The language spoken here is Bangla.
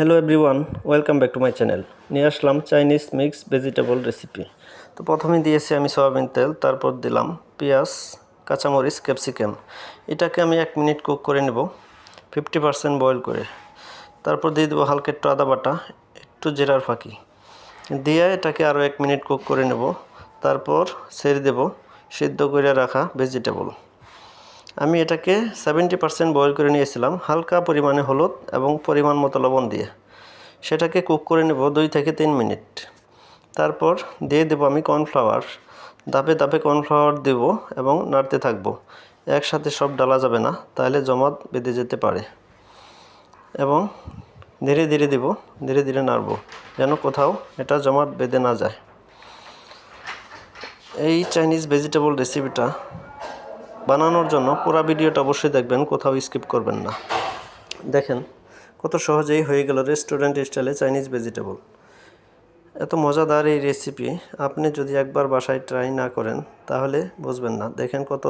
Hello everyone welcome back to my channel নিয়ে আসলাম চাইনিজ মিক্স ভেজিটেবল রেসিপি তো প্রথমে দিয়েছি আমি সয়াবিন তেল, তারপর দিলাম পেঁয়াজ, কাঁচামরিচ ক্যাপসিকাম এটাকে আমি এক মিনিট কুক করে নেব ফিফটি পারসেন্ট বয়েল করে। তারপর দিয়ে দেবো হালকা একটু আদা বাটা, একটু জিরার ফাঁকি। দিয়ে এটাকে আরও এক মিনিট কুক করে নেব, তারপর ছেড়ে দেব, সিদ্ধ করে রাখা ভেজিটেবল আমি এটাকে সেভেন্টি পার্সেন্ট বয়েল করে নিয়েছিলাম, হালকা পরিমাণে হলুদ এবং পরিমাণ মতো লবণ দিয়ে। সেটাকে কুক করে নেব দুই থেকে তিন মিনিট। তারপর দিয়ে দেবো আমি কর্নফ্লাওয়ার ধাপে ধাপে কর্নফ্লাওয়ার দেব এবং নাড়তে থাকব। একসাথে সব ডালা যাবে না, তাহলে জমাট বেঁধে যেতে পারে। এবং ধীরে ধীরে দেব, ধীরে ধীরে নাড়বো, যেন কোথাও এটা জমাট বেঁধে না যায়। এই চাইনিজ ভেজিটেবল রেসিপিটা বানানোর জন্য পুরো ভিডিওটা অবশ্যই দেখবেন, কোথাও স্কিপ করবেন না। দেখেন, কত সহজেই হয়ে গেল রেস্টুরেন্ট স্টাইলে চাইনিজ ভেজিটেবল। এত মজাদার এই রেসিপি আপনি যদি একবার বাসায় ট্রাই না করেন, তাহলে বুঝবেন না। দেখেন কত